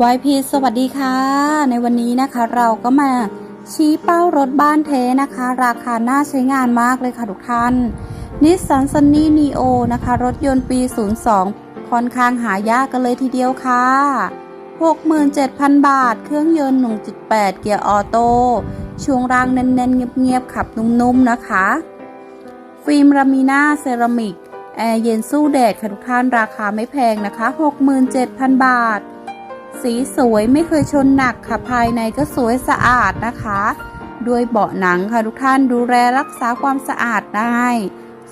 วายพีสวัสดีค่ะ ในวันนี้นะคะเราก็มาชี้เป้ารถบ้านเทนะคะ ราคาน่าใช้งานมากเลยค่ะทุกท่านนิสสันซันนี่นีโอนะคะ รถยนต์ปี 02 ค่อนข้างหายากกันเลยทีเดียวค่ะ 67,000 บาท เครื่องยนต์ 1.8 เกียร์ออโต้ช่วงรางแน่นๆ เงียบๆ ขับนุ่มๆ นะคะ ฟิล์มรามิน่าเซรามิก แอร์เย็นสู้แดดค่ะทุกท่านราคาไม่แพงนะคะ 67,000 บาท สีสวยไม่เคยชนหนักค่ะภายในก็สวยสะอาดนะคะ ด้วยเบาะหนังค่ะทุกท่านดูแลรักษาความสะอาดได้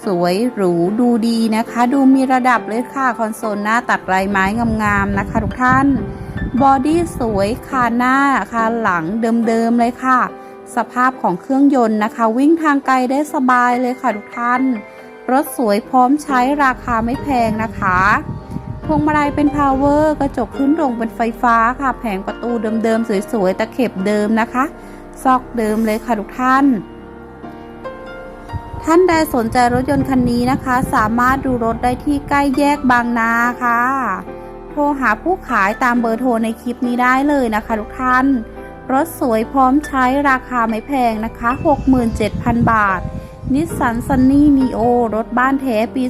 สวยหรูดูดีนะคะ ดูมีระดับเลยค่ะคอนโซลหน้าตัดลายไม้งามๆนะคะ ทุกท่านบอดี้สวยคานหน้าคานหลังเดิมๆเลยค่ะ สภาพของเครื่องยนต์นะคะ วิ่งทางไกลได้สบายเลยค่ะทุกท่าน รถสวยพร้อมใช้ราคาไม่แพงนะคะ วงมาลัยเป็นพาวเวอร์กระจกขึ้นลงเป็นไฟฟ้าค่ะ แผงประตูเดิมๆ สวยๆ ตะเข็บเดิมนะคะ ซอกเดิมเลยค่ะทุกท่าน ท่านใดสนใจรถยนต์คันนี้นะคะ สามารถดูรถได้ที่ใกล้แยกบางนาค่ะ โทรหาผู้ขายตามเบอร์โทรในคลิปนี้ได้เลยนะคะทุกท่านรถสวยพร้อมใช้ราคาไม่แพงนะคะ 67,000 บาท นิสสันซันนี่นีโอรถบ้านแท้ปี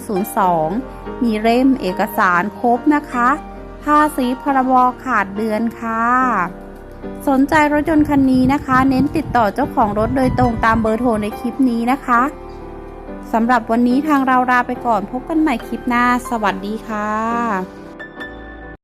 02 มีเล่มเอกสารครบนะคะ ภาษีพรบขาดเดือนค่ะ สนใจรถยนต์คันนี้นะคะ เน้นติดต่อเจ้าของรถโดยตรงตามเบอร์โทรในคลิปนี้นะคะสำหรับวันนี้ทางเราลาไปก่อนพบกันใหม่คลิปหน้า สวัสดีค่ะ